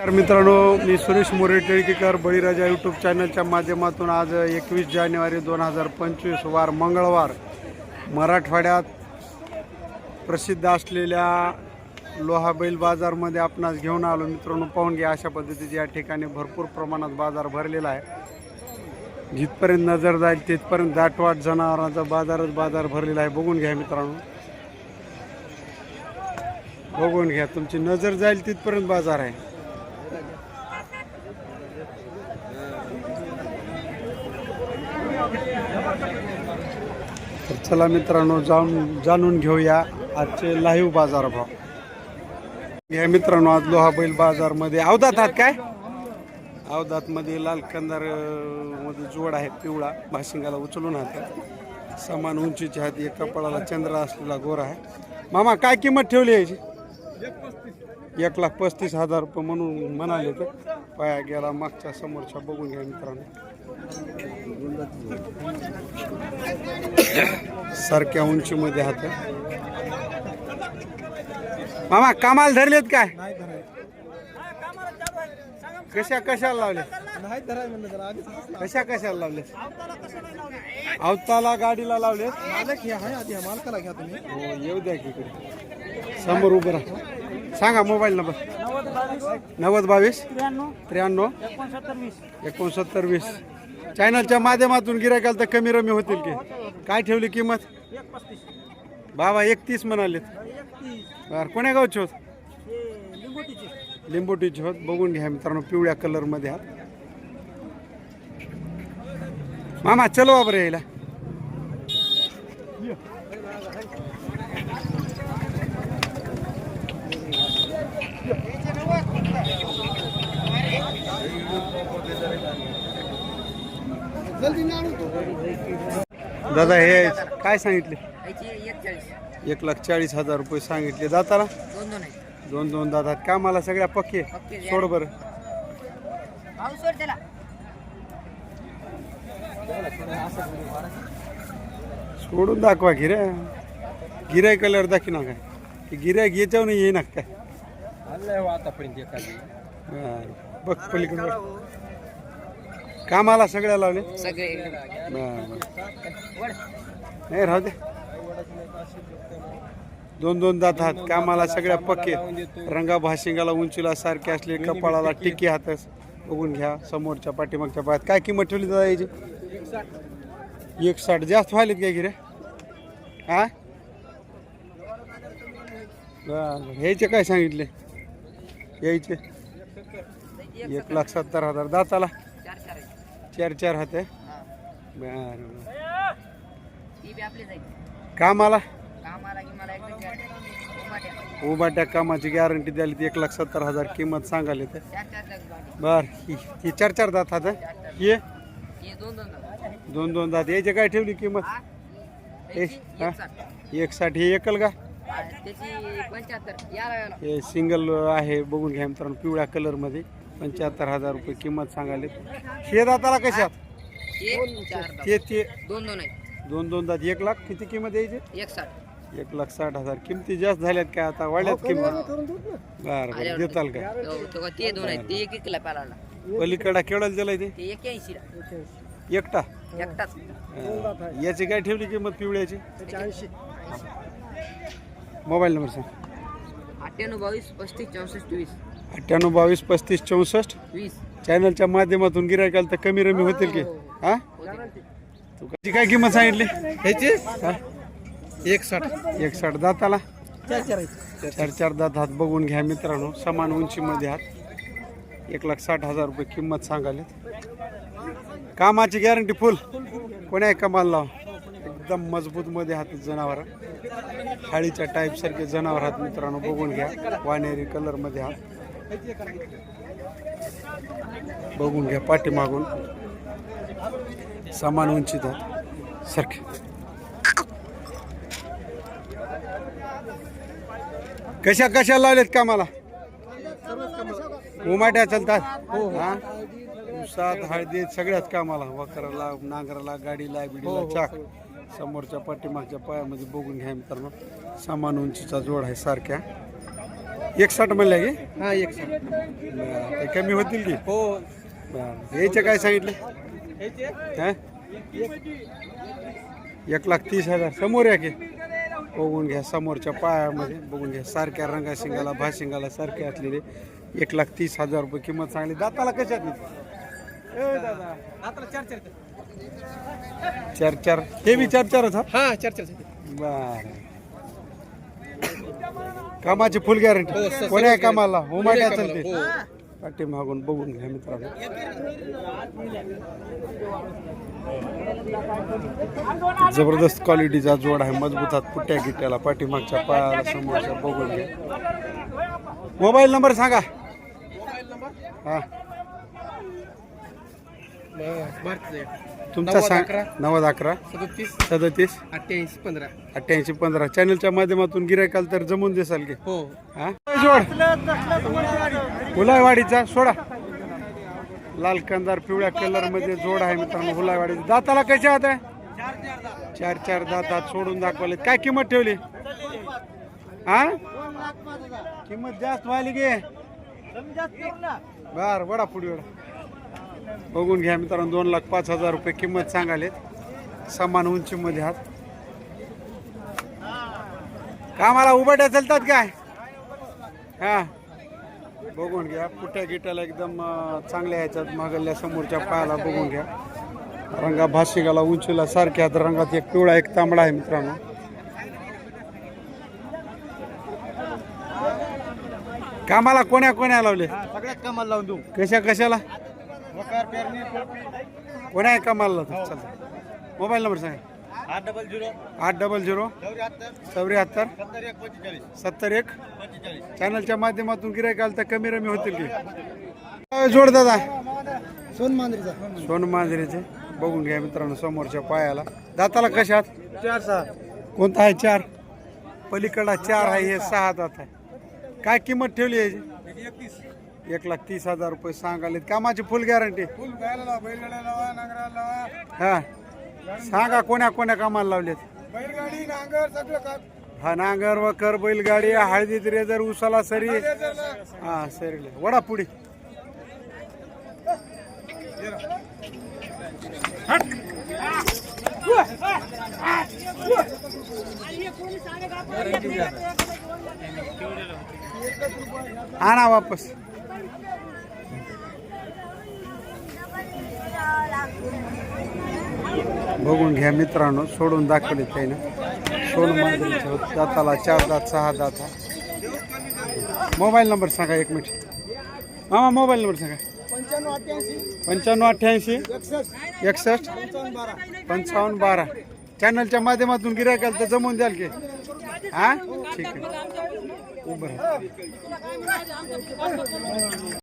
तर मित्रांनो मी सुरेश मोरे टेळकीकर बळीराजा यूट्यूब चॅनलच्या माध्यमातून आज एकवीस जानेवारी दोन हजार पंचवीस वार मंगळवार मराठवाड्यात प्रसिद्ध असलेल्या लोहा बैल बाजारमध्ये आपणास घेऊन आलो. मित्रांनो पाहून घ्या अशा पद्धतीचे या ठिकाणी भरपूर प्रमाणात बाजार भरलेला आहे. जिथपर्यंत नजर जाईल तिथपर्यंत दाटवाट जनावरांचा बाजारच बाजार भरलेला आहे. बघून घ्या मित्रांनो. बघून घ्या तुमची नजर जाईल तिथपर्यंत बाजार आहे. तर चला मित्रांनो जाऊन जाणून घेऊया आजचे लाईव्ह बाजार भाव या मित्रांनो आज लोहा बैल बाजारमध्ये अवधात आहात काय? अवधात मध्ये लाल कंदारमध्ये जोड आहे पिवळा. भाशिंगाला उचलून हात समान उंचीची आहेत एका पळाला चंद्र असलेला गोरा आहे. मामा काय किंमत ठेवली याची? एक लाख पस्तीस हजार रुपये म्हणून म्हणाले तर पाया गेला मागच्या समोरच्या बघून घ्या मित्रांनो. सारख्या उंचीमध्ये हात मामा कामाला धरलेत काय? कशा कशाला लावले? कशा कशाला लावले? अवताला गाडीला लावले मालक हे आहे आधी मालकाला घ्या तुम्ही. हो येऊ द्या की समोर उभं राहा. सांगा मोबाईल नंबर. नव्वद बावीस त्र्याण्णव एकोणसत्तर वीस. चॅनलच्या माध्यमातून गिरायकाल तर कमी रमी होतील की. काय ठेवली किंमत? बाबा एकतीस म्हणालेत. बरं कोण्या गावचे होत? लिंबोटीचे होत. बघून घ्या मित्रांनो पिवळ्या कलरमध्ये आहात. मामा चलो बाबरे यायला. दादा हे काय सांगितले? एक लाख चाळीस हजार रुपये सांगितले. दाताला दोन दोन दोन दातात. कामाला सगळ्या पक्के? पक्के. सोड बरं. सोडून दाखवा गिऱ्या गिराय कलर दाखी ना काय. गिराय याच्यावर येई ना काय. आतापर्यंत एखादी. बरं. बघ पलीकडे बघ. कामाला सगळ्या लावले? सगळे. नाही राहू दे. दोन दोन दात हात. कामाला सगळ्या पक्के. रंगा भाशिंगाला उंचीला सारखे असले कपाळाला टिकी हातच बघून घ्या. समोरच्या पाठीमागच्या पायात. काय किंमत ठेवली दादा याची? एक साठ जास्त व्हायलेत काय गिरे हा. ह्याचे काय सांगितले? यायचे. एक लाख सत्तर हजार. दाताला चार चार. हात. आहे हा. बरं बरं. ती बी आपली जाईल कामाला. उभाट्या. कामाची गॅरंटी द्याली ती एक लाख सत्तर हजार किंमत सांगाली तर. बर ही चार चार दात आता ये? दोन दोन दात. याचे काय ठेवली किंमत? एक साठ. हे एकल का? हे सिंगल आहे. बघून घ्या मित्रांनो पिवळ्या कलरमध्ये पंच्याहत्तर हजार रुपये किंमत सांगाली हे दाताला कशात हे चार. ते ते दोन दोन आहे दोन दोन दात. एक लाख किती किंमत यायची एक साठ. एक लाख साठ हजार. किमती जास्त झाल्यात काय आता? वाढल्यात किंमत. बरं बरं. देताल काय हो, तो ते दोन आहेत. ते एक एकला पाला पलीकडा केवढ्याला दिलाय ते? एकटा? एकटाच. अं, याची काय ठेवली किंमत पिवळ्याची? मोबाईल नंबर सांग. अठ्ठ्याण्णव बावीस पस्तीस चौसष्ट वीस अठ्ठ्याण्णव बावीस पस्तीस चौसष्ट? वीस. चॅनलच्या माध्यमातून गिरायकाल तर कमी रमी होतील की? हा तू कशी काय किंमत सांगितली? ह्याची? हा? एक साठ एक साठ दाताला? चार चार आहेत. चार चार दात हात बघून घ्या मित्रांनो. समान उंचीमध्ये हात. एक लाख साठ हजार रुपये किंमत सांगाले कामाची गॅरंटी फुल कोण्या कमाल लाव एकदम मजबूत मध्ये हात जनावर. हाळीच्या टाईप सारखे जनावर हात मित्रांनो. बघून घ्या. वानेरी कलरमध्ये हात. बघून घ्या पाठीमागून. समान उंचीत सारखे. कशा कशा लावलेत कामाला? उमाट्या चालतात. हा उसात हळदीत सगळ्याच कामाला. वखराला नांगराला गाडीला बिडीला चाक. समोरच्या पाठीमागच्या पायामध्ये बघून घ्या मित्रांनो. समान उंचीचा जोड आहे सारख्या. एक साठ म्हणल्या की? हा एक साठ. बरं, ते कमी होतील की? हो. बरं. याचे काय सांगितले? हा? एक लाख तीस हजार. समोर या की? बघून घ्या समोरच्या पायामध्ये. बघून घ्या सारख्या रंगा शिंगाला भाशिंगाला सारखे असलेले एक लाख तीस हजार रुपये किंमत चांगली दाताला कशात आता चार चार चार चार. हे बी चार चारच हा? हा चार चार बर. कामाची फुल हो, गॅरंटी कोण्या सर्व कामाला. उमाटे कोण्या असेल ते. कामाला, हो. पाठी मागून बघून घ्या मित्रांनो. जबरदस्त क्वालिटीचा जोड आहे मजबूत हात पुट्या गिट्याला पाठीमागच्या पायाला समोरच्या बघून घ्या. मोबाईल नंबर सांगा. हा. तुमचा सांग अकरा. नव्वद अकरा. सदतीस. सदतीस. अठ्ठ्याऐंशी पंधरा. अठ्ठ्याऐंशी पंधरा. चॅनलच्या माध्यमातून गिरायकाल तर जमून देसाल की. हो. हा? जोड हुलायवाडीचा सोडा. लाल कंदार पिवळ्या कलरमध्ये जोड आहे मित्रांनो हुलायवाडी दाताला कशा हात आहे चार चार दातात सोडून दाखवले. काय किंमत ठेवली? हा? किंमत जास्त व्हायली गे बर वडा पुढे वडा बघून घ्या मित्रांनो दोन लाख पाच हजार रुपये किंमत सांगाले समान उंचीमध्ये हात कामाला उभाट्या चालतात काय? हा. बघून घ्या पुट्या गिट्याला एकदम चांगल्या ह्याच्यात मागल्या समोरच्या पायाला बघून घ्या. रंगा भाशिकाला उंचीला सारख्या आहेत. रंगात एक पिवळा एक तांबडा आहे मित्रांनो. कामाला कोण्या कोण्या लावले? सगळ्यात कामाला लावून देऊ. कशा कशाला? वकार पेरणी कोण्या कामाला लावतात चला मोबाईल नंबर सांगा. आठ डबल झिरो. आठ डबल झिरो. चौऱ्याहत्तर. सत्तर एक चॅनलच्या माध्यमातून गिरायकाल तर कमी रमी होतील की? जोड दादा. सोन मांजरीचा. सोन मांजरीचे. बघून घ्या मित्रांनो समोरच्या पायाला. दाताला कशात चार सहा. कोणता आहे चार? पलीकडा चार आहे हे सहा दात आहे. काय किंमत ठेवली याची एकतीस. एक लाख तीस हजार रुपये सांगाले कामाची फुल गॅरंटी फुल गायला लावा बैलगाड्या लावा नांगराला लावा. हा. सांगा कोण्या कोण्या कामाला लावलेत. बैलगाडी नांगर सगळं काम. हा नांगर व कर बैलगाडी हळदीत रेजर उसाला सरी. हा सरीले. वडा पुढे आणा वापस. बघून घ्या मित्रांनो सोडून दाखवले त्यानं. सोन मांजरीचे दाताला चार दात सहा दात. मोबाईल नंबर सांगा एक मिनिट. मामा मोबाईल नंबर सांगा. पंच्याण्णव अठ्ठ्याऐंशी एकसष्ट पंचावन्न बारा. चॅनलच्या माध्यमातून गिरायकाल तर जमवून द्याल की? हा? ठीक आहे. उभं